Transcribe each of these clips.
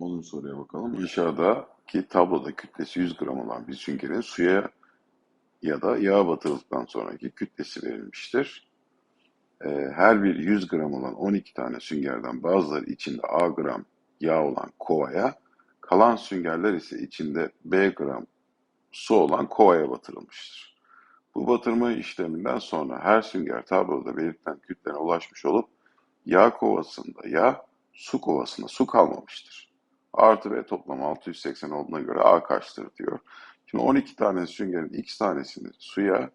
10. soruya bakalım. Aşağıdaki tabloda kütlesi 100 gram olan bir süngerin suya ya da yağa batırıldıktan sonraki kütlesi verilmiştir. Ee, her bir 100 gram olan 12 tane süngerden bazıları içinde A gram yağ olan kovaya, kalan süngerler ise içinde B gram su olan kovaya batırılmıştır. Bu batırma işleminden sonra her sünger tabloda belirtilen kütlene ulaşmış olup yağ kovasında yağ, su kovasında su kalmamıştır. Artı B toplam 680 olduğuna göre A kaçtır diyor. Şimdi 12 tane süngerin x tanesini suya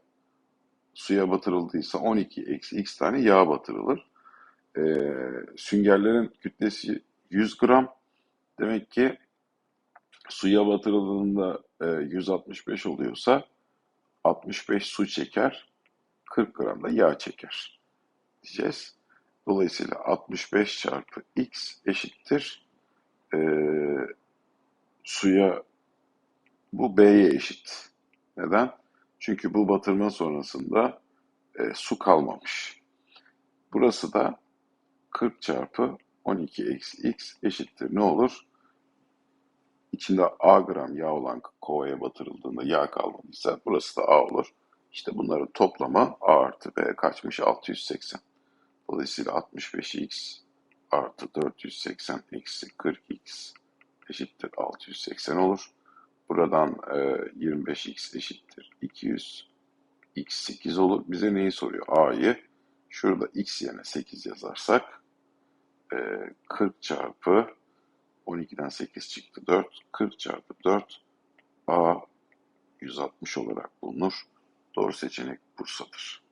suya batırıldıysa 12 eksi x tane yağ batırılır. Ee, süngerlerin kütlesi 100 gram. Demek ki suya batırıldığında e, 165 oluyorsa 65 su çeker, 40 gram da yağ çeker diyeceğiz. Dolayısıyla 65 çarpı x eşittir e, suya bu B'ye eşit. Neden? Çünkü bu batırma sonrasında e, su kalmamış. Burası da 40 çarpı 12 eksi x eşittir. Ne olur? İçinde A gram yağ olan kovaya batırıldığında yağ kalmadıysa burası da A olur. İşte bunların toplamı A artı B kaçmış? 680. Dolayısıyla 65x artı 480 eksi 40x eşittir 680 olur. Buradan e, 25x eşittir 200 x 8 olur. Bize neyi soruyor? A'yı. Şurada x yerine 8 yazarsak e, 40 çarpı 12'den 8 çıktı 4. 40 çarpı 4 A 160 olarak bulunur. Doğru seçenek Bursa'dır.